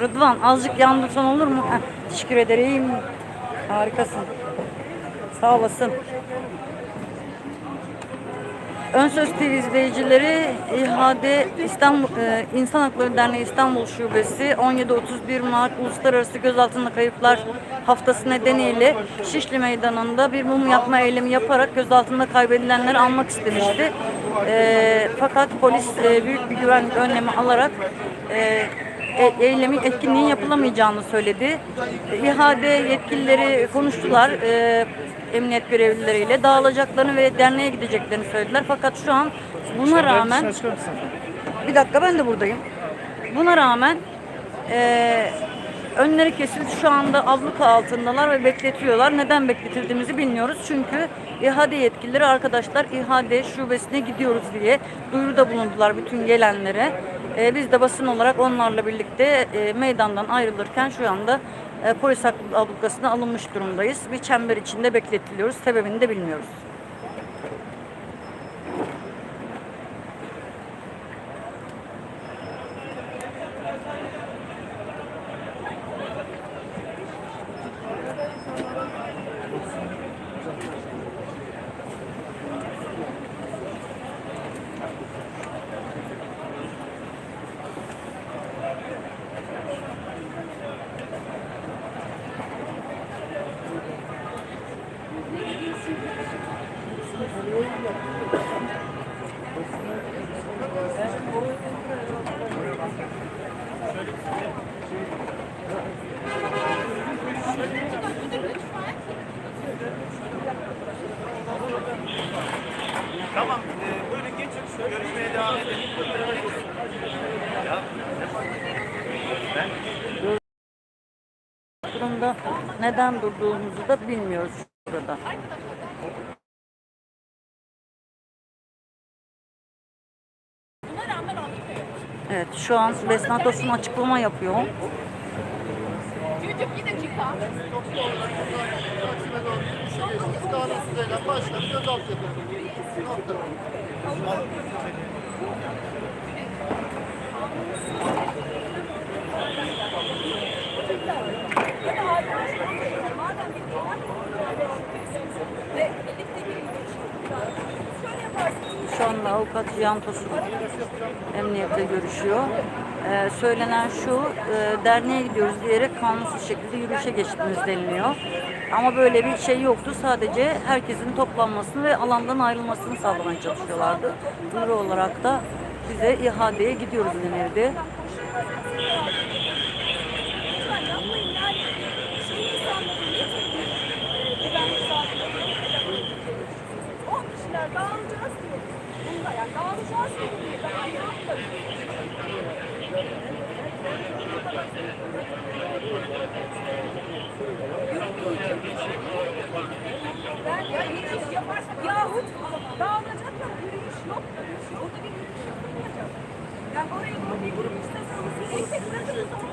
Rıdvan azıcık yandırsan olur mu? Heh, teşekkür ederim. Harikasın. Sağ olasın. Ön Söz TV izleyicileri İHAD İstanbul e, İnsan Hakları Derneği İstanbul Şubesi 17-31 Mart Uluslararası Gözaltında Kayıplar Haftası nedeniyle Şişli Meydanı'nda bir mum yakma eylemi yaparak gözaltında kaybedilenleri almak istemişti. E, fakat polis e, büyük bir güvenlik önlemi alarak e, e- eylemin etkinliğin yapılamayacağını söyledi. E, İHAD yetkilileri konuştular. E, emniyet görevlileriyle dağılacaklarını ve derneğe gideceklerini söylediler. Fakat şu an buna rağmen bir dakika ben de buradayım. Buna rağmen eee, önleri kesildi. Şu anda abluka altındalar ve bekletiyorlar. Neden bekletildiğimizi bilmiyoruz. Çünkü İHAD yetkilileri arkadaşlar İHAD şubesine gidiyoruz diye duyuruda bulundular bütün gelenlere. Eee, biz de basın olarak onlarla birlikte eee, meydandan ayrılırken şu anda eee, polis ablukasına alınmış durumdayız. Bir çember içinde bekletiliyoruz. Sebebini de bilmiyoruz. Tamam, e, buyurun geçin. Görüşmeye devam edelim. Ya, durumda neden durduğumuzu da bilmiyoruz burada. Evet şu an Besna Tosun açıklama yapıyor. Çocuk bir dakika. Şu anda avukat Cihan Tosun emniyette görüşüyor. Ee, söylenen şu, e, derneğe gidiyoruz diyerek kanunsuz şekilde yürüyüşe geçtiğimiz deniliyor. Ama böyle bir şey yoktu. Sadece herkesin toplanmasını ve alandan ayrılmasını sağlamaya çalışıyorlardı. Duyuru olarak da bize ihadeye gidiyoruz denildi. Dağılacağız diye. Bunda yani dağılacağız diye. Daha ne yapalım? Ben ya yürüyüş yaparsak yahut dağılacak ya yürüyüş yok. Orada bir yürüyüş yapılmayacak. Yani oraya doğru bir grup isterseniz tek tek bırakırız ama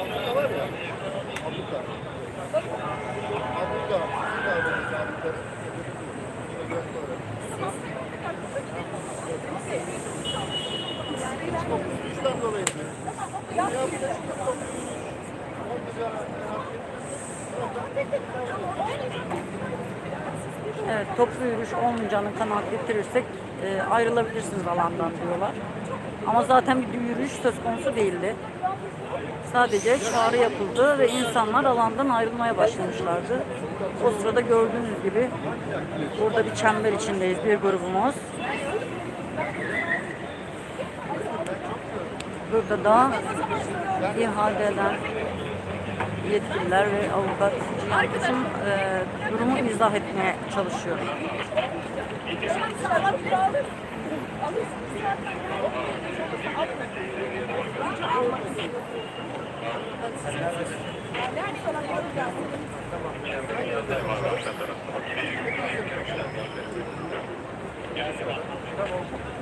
Abluka var ya. Abluka. Abluka. Abluka. Abluka. İşten dolayı. Evet, toplu yürüyüş olmayacağını kanaat getirirsek e, ayrılabilirsiniz alandan diyorlar. Ama zaten bir yürüyüş söz konusu değildi. Sadece çağrı yapıldı ve insanlar alandan ayrılmaya başlamışlardı. O sırada gördüğünüz gibi burada bir çember içindeyiz bir grubumuz. Burada da ihaleden yetkililer ve avukat herkesin e, durumu izah etmeye çalışıyorum. Tamam.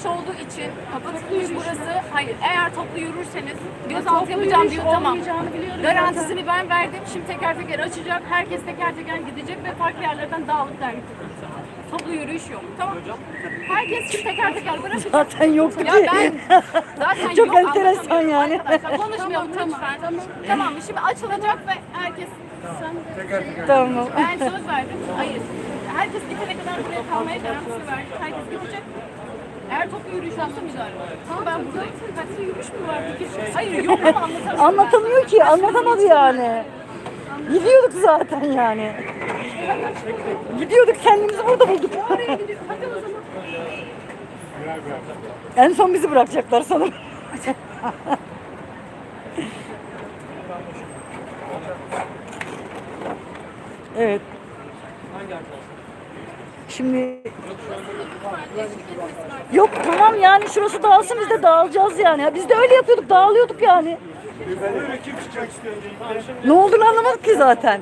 yürüyüş olduğu için kapatılmış burası. Hayır, eğer toplu yürürseniz gözaltı yapacağım diyor tamam. Garantisini ben verdim. Şimdi teker teker açacak. Herkes teker teker gidecek ve farklı yerlerden dağılıp dergi. Toplu yürüyüş yok. Tamam. Herkes şimdi teker teker bırakacak. Zaten yoktu Ya ki. ben zaten Çok yok, enteresan anlatamıyorum yani. Arkadaşlar konuşmayalım lütfen. Tamam. mı? Şimdi açılacak ve herkes tamam. ben söz verdim. Hayır. Herkes gidene kadar buraya kalmaya garantisi verdim. Herkes gidecek. Eğer toplu yürüyüş olsa müdahale olur. Tamam ben buradayım. Kaçta yürüyüş mü var? Hayır yok ama anlatamıyorum. Anlatamıyor ki, anlatamadı yani. Gidiyorduk zaten yani. Gidiyorduk kendimizi burada bulduk. Oraya gidiyor. Hadi o zaman. En son bizi bırakacaklar sanırım. evet. Şimdi Yok tamam yani şurası dağılsın biz de dağılacağız yani. Ya Biz de öyle yapıyorduk dağılıyorduk yani. Ne olduğunu anlamadık ki zaten.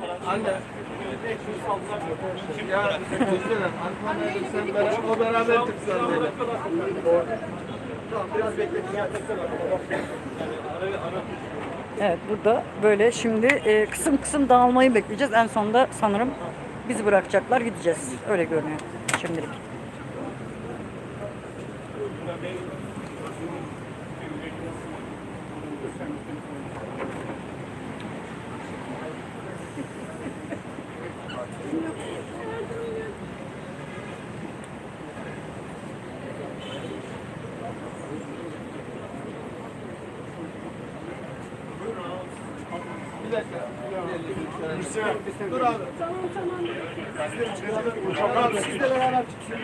Evet burada böyle şimdi e, kısım kısım dağılmayı bekleyeceğiz. En sonunda sanırım bizi bırakacaklar gideceğiz. Öyle görünüyor şimdilik. Dur abi. Tamam siz de beraber çıksın.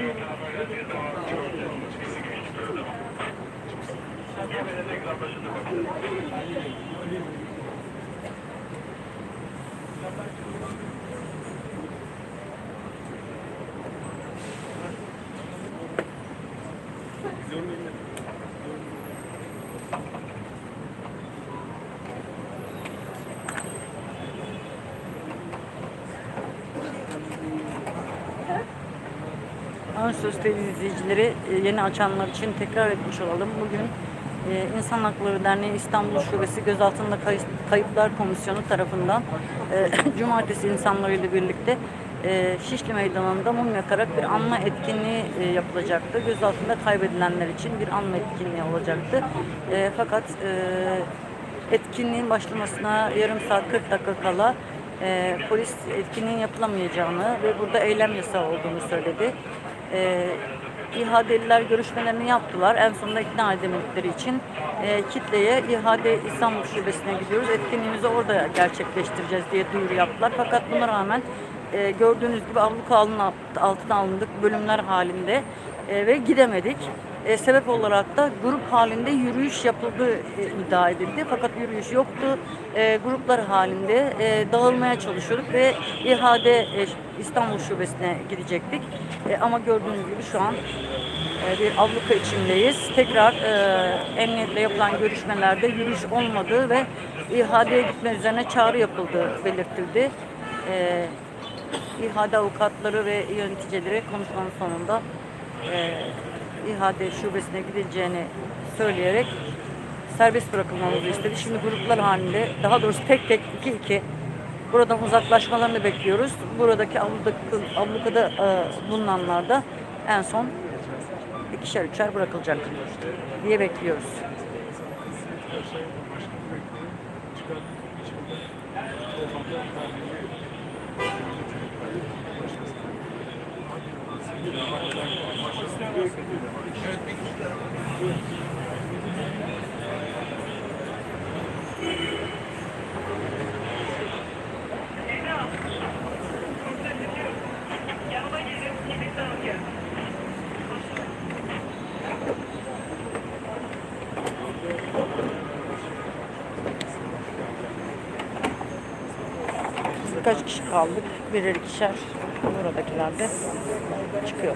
Ansöz TV izleyicileri e, yeni açanlar için tekrar etmiş olalım. Bugün e, İnsan Hakları Derneği İstanbul Şubesi Gözaltında Kay- Kayıplar Komisyonu tarafından e, Cumartesi insanlarıyla birlikte Şişli Meydanı'nda mum yakarak bir anma etkinliği yapılacaktı. Gözaltında kaybedilenler için bir anma etkinliği olacaktı. Fakat etkinliğin başlamasına yarım saat 40 dakika kala e, polis etkinliğin yapılamayacağını ve burada eylem yasağı olduğunu söyledi. E, İHA'deliler görüşmelerini yaptılar. En sonunda ikna edemedikleri için e, kitleye İHA'de İstanbul Şubesi'ne gidiyoruz. Etkinliğimizi orada gerçekleştireceğiz diye duyuru yaptılar. Fakat buna rağmen e, gördüğünüz gibi abluka altına, alındık bölümler halinde e, ve gidemedik. E, sebep olarak da grup halinde yürüyüş yapıldığı e, iddia edildi. Fakat yürüyüş yoktu. E, gruplar halinde e, dağılmaya çalışıyorduk ve İHA'de e, İstanbul Şubesi'ne gidecektik. E, ama gördüğünüz gibi şu an e, bir abluka içindeyiz. Tekrar e, emniyetle yapılan görüşmelerde yürüyüş olmadığı ve İHA'deye gitme üzerine çağrı yapıldığı belirtildi. E, İHA'de avukatları ve yöneticileri konuşmanın sonunda e, İHA'de şubesine gidileceğini söyleyerek serbest bırakılmamızı istedi. Şimdi gruplar halinde daha doğrusu tek tek iki iki buradan uzaklaşmalarını bekliyoruz. Buradaki ablukada, ablukada e, bulunanlar da en son ikişer üçer bırakılacak diye bekliyoruz. Thank şey you. Kaç kişi kaldık? Birer ikişer buradakilerde çıkıyor.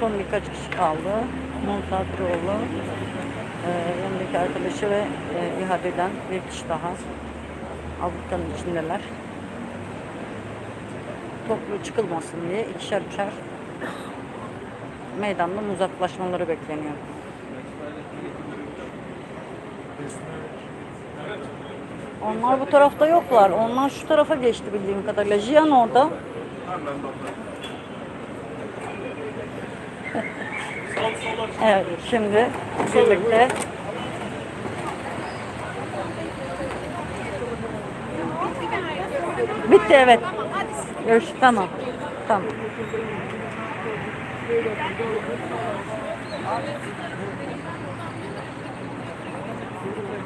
son birkaç kişi kaldı. Monsatroğlu, e, yanındaki arkadaşı ve e, ihaleden bir kişi daha. Avukanın içindeler. Toplu çıkılmasın diye ikişer üçer meydandan uzaklaşmaları bekleniyor. Onlar bu tarafta yoklar. Onlar şu tarafa geçti bildiğim kadarıyla. Jiyan orada. Evet, şimdi birlikte Bitti evet. Görüş tamam. Tamam.